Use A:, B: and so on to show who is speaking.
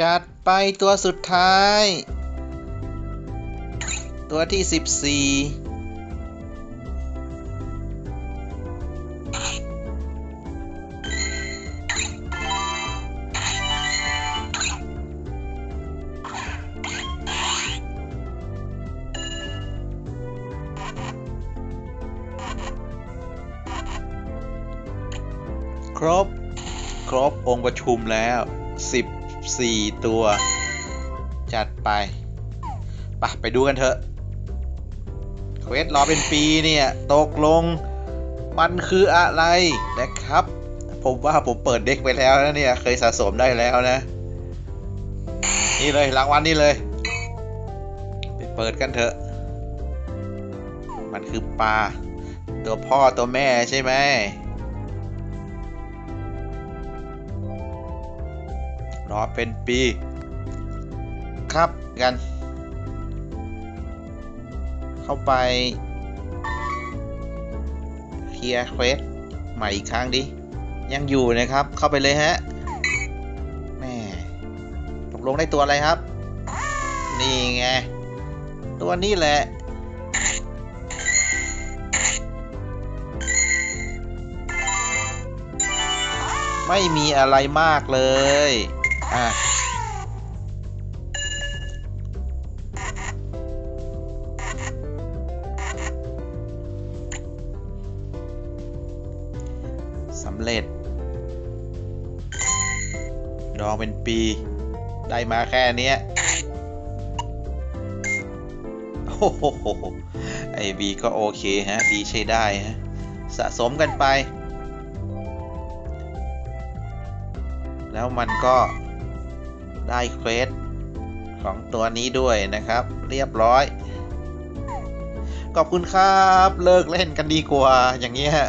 A: จัดไปตัวสุดท้าย ตัวที่ 14ครบ ครบองค์ประชุมแล้ว 14 ตัว จัดไปไปไปดูกันเถอะเควสรอเป็นปีเนี่ย ตกลงมันคืออะไรนะครับ ผมว่าผมเปิดเด็กไปแล้วนะเนี่ย เคยสะสมได้แล้วนะ นี่เลยรางวัลนี่เลย ไปเปิดกันเถอะ มันคือปลา ตัวพ่อตัวแม่ใช่ไหม รอเป็นปี ครับกัน เข้าไปเคลียร์เควสใหม่อีกครั้งดิ ยังอยู่นะครับเข้าไปเลยฮะแม่ตกลงได้ตัวอะไรครับ นี่ไง ตัวนี้แหละไม่มีอะไรมากเลย อะสำเร็จ ดองเป็นปี ได้มาแค่นี้โอ้โหไอบีก็โอเคฮะ ดีใช้ได้ฮะ สะสมกันไป แล้วมันก็ ได้เควสของตัวนี้ด้วยนะครับ เรียบร้อย ขอบคุณครับ เลิกเล่นกันดีกว่าอย่างนี้ฮะ